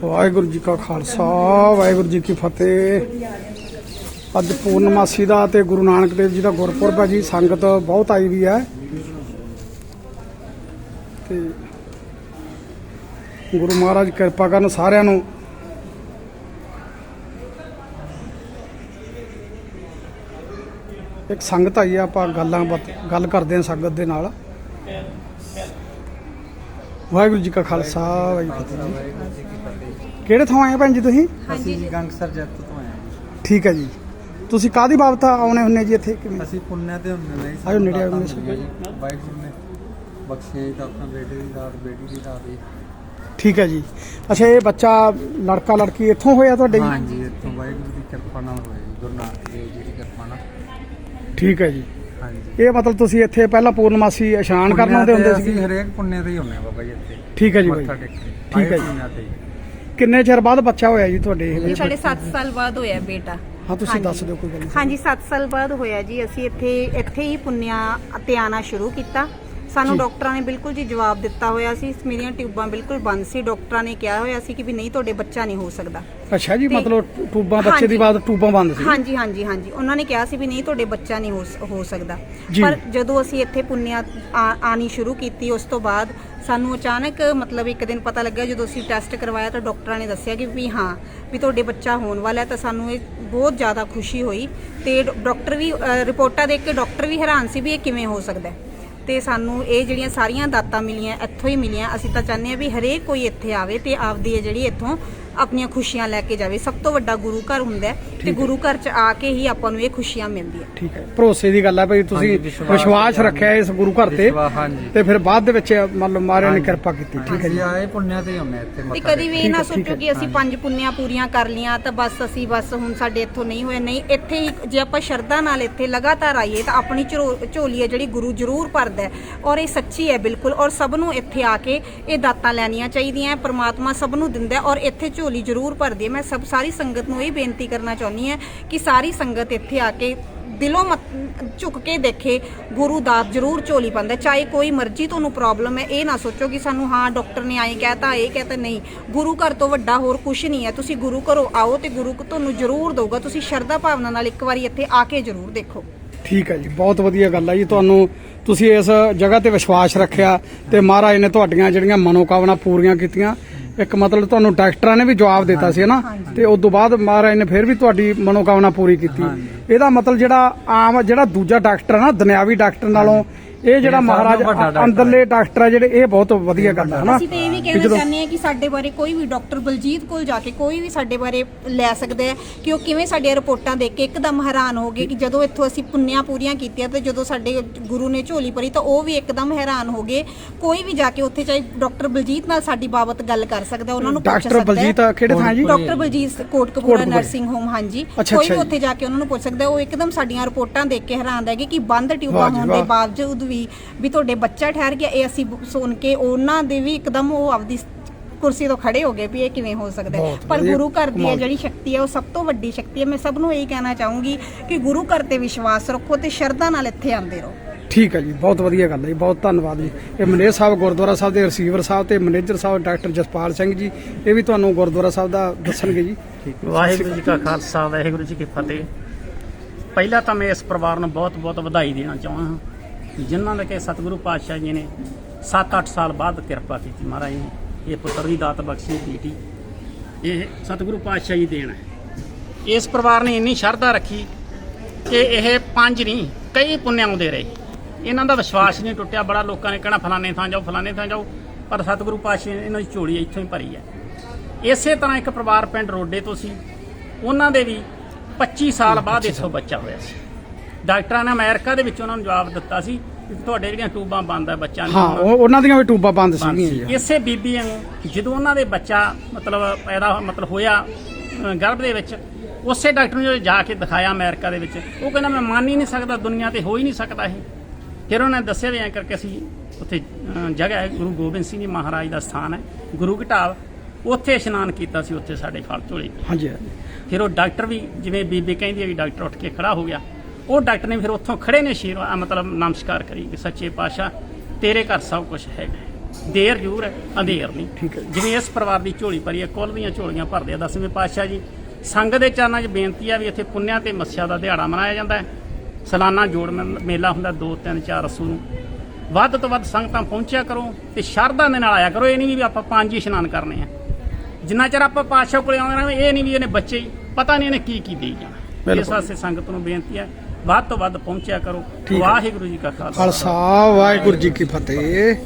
ਵਾਹਿਗੁਰੂ ਜੀ ਕਾ ਖਾਲਸਾ, ਵਾਹਿਗੁਰੂ ਜੀ ਕੀ ਫਤਿਹ। ਅੱਜ ਪੂਰਨਮਾਸੀ ਦਾ ਤੇ ਗੁਰੂ ਨਾਨਕ ਦੇਵ ਜੀ ਦਾ ਗੁਰਪੁਰਬ ਹੈ ਜੀ, ਸੰਗਤ ਬਹੁਤ ਆਈ ਵੀ ਹੈ। ਤੇ ਗੁਰੂ ਮਹਾਰਾਜ ਕਿਰਪਾ ਕਰਨ ਸਾਰਿਆਂ ਨੂੰ। ਇੱਕ ਸੰਗਤ ਆਈ ਆ, ਆਪਾਂ ਗੱਲਾਂ ਬਾਤ- ਗੱਲ ਕਰਦੇ ਹਾਂ ਸੰਗਤ ਦੇ ਨਾਲ। ਵਾਹਿਗੁਰੂ ਜੀ ਕਾ ਖਾਲਸਾ ਵਾਹਿਗੁਰੂ ਜੀ ਕੀ ਫਤਿਹ ਕਿਹੜੇ ਥਾਂ ਆਏ ਭੈਣ ਜੀ ਤੁਸੀਂ? ਅਸੀਂ ਜੀ ਗੰਗਸਰ ਜੱਤ ਤੋਂ ਆਏ ਹਾਂ। ਠੀਕ ਹੈ ਜੀ। ਤੁਸੀਂ ਕਾਦੀ ਬਾਬਤ ਆਉਣੇ ਹੁੰਨੇ ਜੀ ਇੱਥੇ? ਕਿਵੇਂ? ਅਸੀਂ ਪੁੰਨਿਆ ਤੇ ਹੁੰਦੇ ਨੇ ਜੀ, ਆਜੋ ਨੇੜੇ ਹੁੰਦੀਆਂ ਜੀ ਵਾਹਿਗੁਰੂ ਨੇ ਬਖਸ਼ੇ ਤਾਂ ਆਪਣਾ ਬੇਟੇ ਦੀ ਦਾਤ ਬੇਟੀ ਦੀ ਦਾਤ ਠੀਕ ਹੈ ਜੀ। ਅੱਛਾ ਇਹ ਬੱਚਾ ਲੜਕਾ ਲੜਕੀ ਇੱਥੋਂ ਹੋਇਆ ਤੁਹਾਡੇ ਜੀ? ਹਾਂਜੀ ਇੱਥੋਂ ਵਾਹਿਗੁਰੂ ਦੀ ਕਿਰਪਾ ਨਾਲ ਹੋਇਆ ਜੀ। ਗੁਰੂ ਨਾਨਕ ਦੇਵ ਜੀ ਦੀ ਕਿਰਪਾ ਨਾਲ। ਠੀਕ ਹੈ ਜੀ। ਹਾਂਜੀ। ਇਹ ਮਤਲਬ ਤੁਸੀਂ ਇੱਥੇ ਪਹਿਲਾਂ ਪੂਰਨਮਾਸੀ ਇਸ਼ਨਾਨ ਕਰਨ ਆਉਂਦੇ ਹੁੰਦੇ ਅਸੀਂ ਸੀ ਹਰੇਕ ਪੁੰਨੇ ਤੇ ਹੀ ਹੁੰਨੇ ਆ ਬਾਬਾ ਜੀ ਇੱਥੇ। ਠੀਕ ਹੈ ਜੀ ਬਾਈ। ਮੱਥਾ ਟੇਕਣ। ਠੀਕ ਹੈ ਜੀ। ਕਿੰਨੇ ਚਿਰ ਬਾਅਦ ਬੱਚਾ ਹੋਇਆ ਜੀ ਤੁਹਾਡੇ ਇਹ? ਸਾਡੇ 7 ਸਾਲ ਬਾਅਦ ਹੋਇਆ ਬੇਟਾ। ਹਾਂ ਤੁਸੀਂ। ਦੱਸ ਦਿਓ ਕੋਈ ਗੱਲ ਹਾਂਜੀ 7 ਸਾਲ ਬਾਅਦ ਹੋਇਆ ਜੀ। ਅਸੀਂ ਇੱਥੇ ਇੱਥੇ ਹੀ ਪੁੰਨਿਆ ਤੇ ਆਣਾ ਸ਼ੁਰੂ ਕੀਤਾ। ਸਾਨੂੰ। ਡਾਕਟਰਾਂ ਨੇ ਬਿਲਕੁਲ ਜੀ ਜਵਾਬ ਦਿੱਤਾ ਹੋਇਆ ਸੀ। ਮੇਰੀਆਂ ਟਿਊਬਾਂ ਬਿਲਕੁਲ ਬੰਦ ਸੀ। ਡਾਕਟਰਾਂ ਨੇ ਕਿਹਾ ਹੋਇਆ ਸੀ ਕਿ ਵੀ ਨਹੀਂ ਤੁਹਾਡੇ ਬੱਚਾ ਨਹੀਂ ਹੋ ਸਕਦਾ। ਅੱਛਾ ਜੀ ਮਤਲਬ ਟੂਬਾਂ ਬੱਚੇ ਦੀ। ਬਾਤ ਟੂਬਾਂ ਬੰਦ ਸੀ। ਹਾਂਜੀ ਹਾਂਜੀ ਹਾਂਜੀ। ਉਹਨਾਂ ਨੇ ਕਿਹਾ ਸੀ ਵੀ ਨਹੀਂ ਤੁਹਾਡੇ ਬੱਚਾ ਨਹੀਂ ਹੋ ਸ- ਹੋ ਸਕਦਾ। ਜੀ। ਪਰ ਜਦੋਂ ਅਸੀਂ ਇੱਥੇ ਪੁੰਨਿਆ ਆਣੀ ਸ਼ੁਰੂ ਕੀਤੀ ਉਸ ਤੋਂ ਬਾਅਦ ਸਾਨੂੰ ਅਚਾਨਕ ਮਤਲਬ ਇੱਕ ਦਿਨ ਪਤਾ ਲੱਗਿਆ ਜਦੋਂ ਅਸੀਂ ਟੈਸਟ ਕਰਵਾਇਆ ਤਾਂ ਡਾਕਟਰਾਂ ਨੇ ਦੱਸਿਆ ਕਿ ਵੀ ਹਾਂ ਵੀ ਤੁਹਾਡੇ ਬੱਚਾ ਹੋਣ ਵਾਲਾ ਹੈ ਤਾਂ ਸਾਨੂੰ ਇਹ ਬਹੁਤ ਜ਼ਿਆਦਾ ਖੁਸ਼ੀ ਹੋਈ ਤੇ ਡ- ਡਾਕਟਰ ਵੀ ਅ, ਰਿਪੋਰਟਾਂ ਦੇਖ ਕੇ ਡਾਕਟਰ ਵੀ ਹੈਰਾਨ ਸੀ ਵੀ ਇਹ ਕਿਵੇਂ ਹੋ ਸਕਦਾ ਹੈ। ਤੇ ਸਾਨੂੰ ਇਹ ਜਿਹੜੀਆਂ ਸਾਰੀਆਂ ਦਾਤਾਂ ਮਿਲੀਆਂ, ਇੱਥੋਂ ਹੀ ਮਿਲੀਆਂ। ਅਸੀਂ ਤਾਂ ਚਾਹੁੰਦੇ ਹਾਂ ਵੀ ਹਰੇਕ ਕੋਈ ਇੱਥੇ ਆਵੇ ਤੇ ਆਪਦੀ ਇਹ ਜਿਹੜੀ ਇੱਥੋਂ ਆਪਣੀਆਂ ਖੁਸ਼ੀਆਂ ਲੈ ਕੇ ਜਾਵੇ। ਸਭ ਤੋਂ ਵੱਡਾ ਗੁਰੂ ਘਰ ਹੁੰਦਾ ਹੈ ਤੇ। ਗੁਰੂ ਘਰ ਚ ਆ ਕੇ ਹੀ ਆਪਾਂ ਨੂੰ ਇਹ ਖੁਸ਼ੀਆਂ ਮਿਲਦੀਆਂ। ਠੀਕ ਹੈ। ਭਰੋਸੇ ਦੀ ਗੱਲ ਹੈ ਭਈ ਤੁਸੀਂ ਵਿਸ਼ਵਾਸ ਰੱਖਿਆ ਇਸ ਗੁਰੂ ਘਰ ਤੇ ਤੇ ਫਿਰ ਬਾਅਦ ਦੇ ਵਿੱਚ ਮੰਨ ਲਓ ਮਹਾਰਾਜ ਨੇ। ਕਿਰਪਾ ਕੀਤੀ ਠੀਕ ਹੈ ਜੀ। ਅਸੀਂ ਆਏ ਪੁੰਨਿਆ ਤੇ ਹੁੰਨੇ ਇੱਥੇ ਤੇ ਕਦੀ ਵੀ ਇਹ ਨਾ ਸੋਚੋ। ਕਿ ਅਸੀਂ ਪੰਜ ਪੁੰਨਿਆਂ ਪੂਰੀਆਂ ਕਰ ਲੀਆਂ ਤਾਂ ਬਸ ਅਸੀਂ ਬਸ ਹੁਣ ਸਾਡੇ ਇੱਥੋਂ ਨਹੀਂ ਹੋਇਆ ਨਹੀਂ ਇੱਥੇ ਹੀ ਜੇ ਆਪਾਂ ਸ਼ਰਧਾ ਨਾਲ ਇੱਥੇ ਲਗਾਤਾਰ ਆਈਏ ਤਾਂ ਆਪਣੀ ਝੋਲੀ ਹੈ ਜਿਹੜੀ ਗੁਰੂ ਜ਼ਰੂਰ ਭਰਦਾ ਹੈ ਔਰ ਇਹ ਸੱਚੀ ਹੈ ਬਿਲਕੁਲ ਔਰ ਸਭ ਨੂੰ ਇੱਥੇ ਆ ਕੇ ਇਹ ਦਾਤਾਂ ਲੈਣੀਆਂ ਚਾਹੀਦੀਆਂ ਹੈ ਪ੍ਰਮਾਤਮਾ ਸਭ ਨੂੰ ਦਿੰਦਾ ਔਰ ਇੱਥੇ ਝੋਲੀ ਜ਼ਰੂਰ ਭਰਦੀ ਹੈ। ਮੈਂ ਸਭ ਸਾਰੀ ਸੰਗਤ ਨੂੰ ਇਹ ਬੇਨਤੀ ਕਰਨਾ ਚਾਹੁੰਦੀ ਹਾਂ ਕਿ ਸਾਰੀ ਸੰਗਤ ਇੱਥੇ ਆ ਕੇ ਦਿਲੋਂ ਝੁਕ ਕੇ ਦੇਖੇ, ਗੁਰੂ ਦਾਤ ਜ਼ਰੂਰ ਝੋਲੀ ਪਾਉਂਦਾ ਚਾਹੇ ਕੋਈ ਮਰਜ਼ੀ ਤੁਹਾਨੂੰ ਪ੍ਰੋਬਲਮ ਹੈ, ਇਹ ਨਾ ਸੋਚੋ ਕਿ ਸਾਨੂੰ ਹਾਂ ਡਾਕਟਰ ਨੇ ਆਏ ਕਹਿਤਾ ਇਹ ਕਹਿਤਾ ਨਹੀਂ। ਗੁਰੂ ਘਰ ਤੋਂ ਵੱਡਾ ਹੋਰ ਕੁਝ ਨਹੀਂ ਹੈ। ਤੁਸੀਂ ਗੁਰੂ ਘਰੋਂ ਆਓ ਤੇ ਗੁਰੂ ਤੁਹਾਨੂੰ ਜ਼ਰੂਰ ਦਊਗਾ। ਤੁਸੀਂ ਸ਼ਰਧਾ ਭਾਵਨਾ ਨਾਲ ਇੱਕ ਵਾਰੀ ਇੱਥੇ ਆ ਕੇ ਜ਼ਰੂਰ ਦੇਖੋ। ਠੀਕ ਹੈ ਜੀ, ਬਹੁਤ ਵਧੀਆ ਗੱਲ ਹੈ ਜੀ। ਤੁਹਾਨੂੰ ਤੁਸੀਂ ਇਸ ਜਗ੍ਹਾ ਤੇ ਵਿਸ਼ਵਾਸ ਰੱਖਿਆ ਤੇ ਮਹਾਰਾਜ ਨੇ ਤੁਹਾਡੀਆਂ ਜਿਹੜੀਆਂ ਮਨੋਕਾਮਨਾ ਪੂਰੀਆਂ ਕੀਤੀਆਂ ਇੱਕ ਮਤਲਬ ਤੁਹਾਨੂੰ ਡਾਕਟਰਾਂ ਨੇ ਵੀ ਜਵਾਬ ਦਿੱਤਾ ਸੀ ਨਾ ਤੇ ਉਸ ਤੋਂ ਬਾਅਦ ਮਹਾਰਾਜ ਨੇ ਫਿਰ ਵੀ ਤੁਹਾਡੀ ਮਨੋਕਾਮਨਾ ਪੂਰੀ ਕੀਤੀ। ਇਹਦਾ ਮਤਲਬ ਜਿਹੜਾ ਆਮ ਜਿਹੜਾ ਦੂਜਾ ਡਾਕਟਰ ਹੈ ਨਾ ਦੁਨਿਆਵੀ ਡਾਕਟਰ ਨਾਲੋਂ ਇਹ ਜਿਹੜਾ ਮਹਾਰਾਜ ਅੰਦਰਲੇ ਡਾਕਟਰ ਆ ਜਿਹੜੇ ਇਹ ਬਹੁਤ ਵਧੀਆ ਗੱਲ ਹੈ ਨਾ ਅਸੀਂ ਤੇ ਇਹ ਵੀ ਕਹਿਣਾ ਚਾਹੁੰਦੇ ਹਾਂ ਕਿ ਸਾਡੇ ਬਾਰੇ ਕੋਈ ਵੀ ਡਾਕਟਰ ਬਲਜੀਤ ਕੋਲ ਜਾ ਕੇ ਕੋਈ ਵੀ ਸਾਡੇ ਬਾਰੇ ਲੈ ਸਕਦਾ ਹੈ ਕਿ ਉਹ ਕਿਵੇਂ ਸਾਡੀਆਂ ਰਿਪੋਰਟਾਂ ਦੇਖ ਕੇ ਇੱਕਦਮ ਹੈਰਾਨ ਹੋ ਗਏ ਕਿ ਜਦੋਂ ਇੱਥੋਂ ਅਸੀਂ ਪੁੰਨਿਆਂ ਪੂਰੀਆਂ ਕੀਤੀਆਂ ਤੇ ਜਦੋਂ ਸਾਡੇ ਗੁਰੂ ਨੇ ਝੋਲੀ ਭਰੀ ਤਾਂ ਉਹ ਵੀ ਇੱਕਦਮ ਹੈਰਾਨ ਹੋ ਗਏ ਕੋਈ ਵੀ ਜਾ ਕੇ ਉੱਥੇ ਚਾਹੇ ਡਾਕਟਰ ਬਲਜੀਤ ਨਾਲ ਸਾਡੀ ਬਾਬਤ ਗੱਲ ਕਰ ਸਕਦਾ ਉਹਨਾਂ ਨੂੰ ਪੁੱਛ ਸਕਦਾ ਹੈ। ਬਲਜੀਤ ਕਿਹੜੇ ਥਾਂ ਜੀ doctor Baljit Kotkapura Kotkapura. Nursing home ਹਾਂਜੀ ਕੋਈ ਵੀ। ਉੱਥੇ ਜਾ ਕੇ ਉਹਨਾਂ ਨੂੰ ਪੁੱਛ ਸਕਦਾ ਹੈ। ਉਹ ਇੱਕਦਮ ਸਾਡੀਆਂ ਰਿਪੋਰਟਾਂ ਦੇਖ ਕੇ ਹੈਰਾਨ ਰਹਿ ਗਏ ਕਿ ਬੰਦ ਟਿਊਬਾਂ ਹੋਣ। ਦੇ ਬਾਵਜੂਦ ਵੀ ਵੀ ਤੁਹਾਡੇ ਬੱਚਾ ਠਹਿਰ ਗਿਆ ਇਹ ਅਸੀਂ ਸੁਣ ਕੇ ਉਹਨਾਂ ਦੇ ਵੀ ਇੱਕਦਮ ਉਹ ਆਪਦੀ ਕੁਰਸੀ ਤੋਂ ਖੜੇ ਹੋ ਗਏ ਵੀ ਇਹ ਕਿਵੇਂ ਹੋ ਸਕਦਾ ਹੈ। ਬਹੁਤ ਪਰ ਵਧੀਆ, ਗੁਰੂ ਘਰ ਦੀ ਕਮਾਲ। ਜਿਹੜੀ ਸ਼ਕਤੀ ਹੈ ਉਹ ਸਭ ਤੋਂ ਵੱਡੀ ਸ਼ਕਤੀ ਹੈ। ਮੈਂ ਸਭ ਨੂੰ ਇਹੀ ਕਹਿਣਾ ਚਾਹੂੰਗੀ ਕਿ ਗੁਰੂ ਘਰ ਤੇ ਵਿਸ਼ਵਾਸ ਰੱਖੋ ਤੇ ਸ਼ਰਧਾ ਨਾਲ ਇੱਥੇ ਆਉਂਦੇ ਰਹੋ। ਠੀਕ ਹੈ ਜੀ ਬਹੁਤ ਵਧੀਆ ਗੱਲ ਹੈ ਜੀ ਬਹੁਤ ਧੰਨਵਾਦ ਜੀ। ਇਹ ਮਨੇਰ ਸਾਹਿਬ ਗੁਰਦੁਆਰਾ ਸਾਹਿਬ ਦੇ ਰਿਸੀਵਰ ਸਾਹਿਬ ਤੇ ਮੈਨੇਜਰ ਸਾਹਿਬ ਡਾਕਟਰ ਜਸਪਾਲ ਸਿੰਘ ਜੀ ਇਹ ਵੀ ਤੁਹਾਨੂੰ ਗੁਰਦੁਆਰਾ ਸਾਹਿਬ ਦਾ ਦੱਸਣਗੇ ਜੀ। ਵਾਹਿਗੁਰੂ ਜੀ ਕਾ ਖਾਲਸਾ ਵਾਹਿਗੁਰੂ ਜੀ ਕੀ ਫਤਿਹ। ਪਹਿਲਾਂ ਤਾਂ ਮੈਂ ਇਸ ਪਰਿਵਾਰ ਨੂੰ ਬਹੁਤ-ਬਹੁਤ ਵਧਾਈ ਦੇਣਾ ਚਾਹੁੰਦਾ ਹਾਂ। ਜਿਨ੍ਹਾਂ ਦੇ ਕਿ ਸਤਿਗੁਰੂ ਪਾਤਸ਼ਾਹ ਜੀ ਨੇ 7-8 ਸਾਲ ਬਾਅਦ ਕਿਰਪਾ ਕੀਤੀ ਮਹਾਰਾਜ ਨੇ। ਇਹ ਪੁੱਤਰ ਦੀ ਦਾਤ ਬਖਸ਼ੀ ਬੇਟੀ। ਇਹ ਸਤਿਗੁਰੂ ਪਾਤਸ਼ਾਹ ਜੀ ਦੇਣ ਹੈ ਇਸ ਪਰਿਵਾਰ ਨੇ ਇੰਨੀ ਸ਼ਰਧਾ ਰੱਖੀ ਕਿ ਇਹ ਪੰਜ ਨਹੀਂ ਕਈ ਪੁੰਨ ਆਉਂਦੇ ਰਹੇ। ਇਹਨਾਂ ਦਾ ਵਿਸ਼ਵਾਸ ਨਹੀਂ ਟੁੱਟਿਆ। ਬੜਾ ਲੋਕਾਂ ਨੇ ਕਹਿਣਾ ਫਲਾਣੇ ਥਾਂ ਜਾਓ ਫਲਾਣੇ ਥਾਂ ਜਾਓ। ਪਰ ਸਤਿਗੁਰੂ ਪਾਤਸ਼ਾਹ ਨੇ ਇਹਨਾਂ ਦੀ ਝੋਲੀ ਇੱਥੋਂ ਹੀ ਭਰੀ ਹੈ। ਇਸੇ ਤਰ੍ਹਾਂ ਇੱਕ ਪਰਿਵਾਰ ਪਿੰਡ ਰੋਡੇ ਤੋਂ ਸੀ। ਉਹਨਾਂ ਦੇ ਵੀ 25 ਸਾਲ ਬਾਅਦ ਇੱਥੋਂ ਬੱਚਾ ਹੋਇਆ ਸੀ। ਡਾਕਟਰਾਂ ਨੇ ਅਮਰੀਕਾ ਦੇ ਵਿੱਚ ਉਹਨਾਂ ਨੂੰ ਜਵਾਬ ਦਿੱਤਾ ਸੀ ਕਿ ਤੁਹਾਡੇ ਜਿਹੜੀਆਂ ਟੂਬਾਂ ਬੰਦ ਹੈ ਬੱਚਾ ਨਹੀਂ ਹਾਂ। ਉਹ ਉਹਨਾਂ ਦੀਆਂ ਵੀ ਟੂਬਾਂ ਬੰਦ ਸੀਗੀਆਂ। ਜੀ ਇਸੇ ਬੀਬੀਆਂ ਨੂੰ ਜਦੋਂ ਉਹਨਾਂ ਦੇ ਬੱਚਾ ਮਤਲਬ ਪੈਦਾ ਮਤਲਬ ਹੋਇਆ ਅ, ਗਰਭ ਦੇ ਵਿੱਚ ਉਸੇ ਡਾਕਟਰ ਨੂੰ ਜਦੋਂ ਜਾ ਕੇ ਦਿਖਾਇਆ ਅਮਰੀਕਾ ਦੇ ਵਿੱਚ ਉਹ ਕਹਿੰਦਾ ਮੈਂ ਮੰਨ ਹੀ ਨਹੀਂ ਸਕਦਾ ਦੁਨੀਆ ਤੇ ਹੋ ਹੀ ਨਹੀਂ ਸਕਦਾ ਇਹ ਫਿਰ ਉਹਨੇ ਦੱਸਿਆ ਵੀ ਐਂ ਕਰਕੇ ਅਸੀਂ ਉੱਥੇ ਅ, ਜਗ੍ਹਾ ਹੈ ਗੁਰੂ ਗੋਬਿੰਦ ਸਿੰਘ ਜੀ ਮਹਾਰਾਜ ਦਾ ਸਥਾਨ ਹੈ ਗੁਰੂ ਘਟਾਲ ਉੱਥੇ ਇਸ਼ਨਾਨ ਕੀਤਾ ਸੀ ਉੱਥੇ ਸਾਡੇ ਫਲ ਝੋਲੇ ਹਾਂਜੀ ਹਾਂਜੀ। ਫਿਰ ਉਹ ਡਾਕਟਰ ਵੀ ਜਿਵੇਂ ਬੀਬੀ ਕਹਿੰਦੀ ਹੈ ਵੀ ਡਾਕਟਰ ਉੱਠ ਕੇ ਖੜਾ ਹੋ ਗਿਆ ਉਹ ਡਾਕਟਰ ਨੇ ਫਿਰ ਉੱਥੋਂ ਖੜੇ ਨੇ ਸ਼ੀਰ ਮਤਲਬ ਨਮਸਕਾਰ ਕਰੀ ਕਿ ਸੱਚੇ ਪਾਤਸ਼ਾਹ ਤੇਰੇ ਘਰ ਸਭ ਕੁਝ ਹੈਗਾ ਦੇਰ ਜ਼ਰੂਰ ਹੈ ਅੰਧੇਰ ਨਹੀਂ। ਠੀਕ ਹੈ। ਜਿਵੇਂ ਇਸ ਪਰਿਵਾਰ ਦੀ ਝੋਲੀ ਭਰੀ ਹੈ ਕੁੱਲ ਦੀਆਂ ਝੋਲੀਆਂ ਭਰਦੇ ਆ। ਦਸਵੇਂ ਪਾਤਸ਼ਾਹ ਜੀ ਸੰਗਤ ਦੇ ਚਰਨਾਂ 'ਚ ਬੇਨਤੀ ਆ ਵੀ ਇੱਥੇ ਪੁੰਨਿਆ ਤੇ ਮੱਸਿਆ ਦਾ ਦਿਹਾੜਾ ਮਨਾਇਆ ਜਾਂਦਾ ਹੈ। ਸਾਲਾਨਾ ਜੋੜ ਮੇਲਾ ਹੁੰਦਾ 2 3 4 ਰਸੂ ਨੂੰ। ਵੱਧ ਤੋਂ ਵੱਧ ਸੰਗਤਾਂ ਪਹੁੰਚਿਆ ਕਰੋ ਤੇ ਸ਼ਰਧਾ ਦੇ ਨਾਲ ਆਇਆ ਕਰੋ। ਇਹ ਨਹੀਂ ਵੀ ਆਪਾਂ ਪੰਜ ਹੀ ਇਸ਼ਨਾਨ ਕਰਨੇ ਆ। ਜਿੰਨਾ ਚਿਰ ਆਪਾਂ ਪਾਤਸ਼ਾਹ ਕੋਲੇ ਆਉਂਦੇ ਰਹੇ ਇਹ ਨਹੀਂ ਵੀ ਇਹਨੇ ਬੱਚੇ ਪਤਾ ਨਹੀਂ ਇਹਨੇ ਕੀ ਕੀ ਦੇਈ ਜਾਣਾ। ਇਸ। ਵਾਸਤੇ ਸੰਗਤ ਨੂੰ ਬੇਨਤੀ ਹੈ ਵੱਧ ਤੋਂ ਵੱਧ ਪਹੁੰਚਿਆ ਕਰੋ। ਵਾਹਿਗੁਰੂ ਜੀ ਕਾ ਖਾਲਸਾ। ਖਾਲਸਾ ਵਾਹਿਗੁਰੂ ਜੀ ਕੀ ਫਤਿਹ।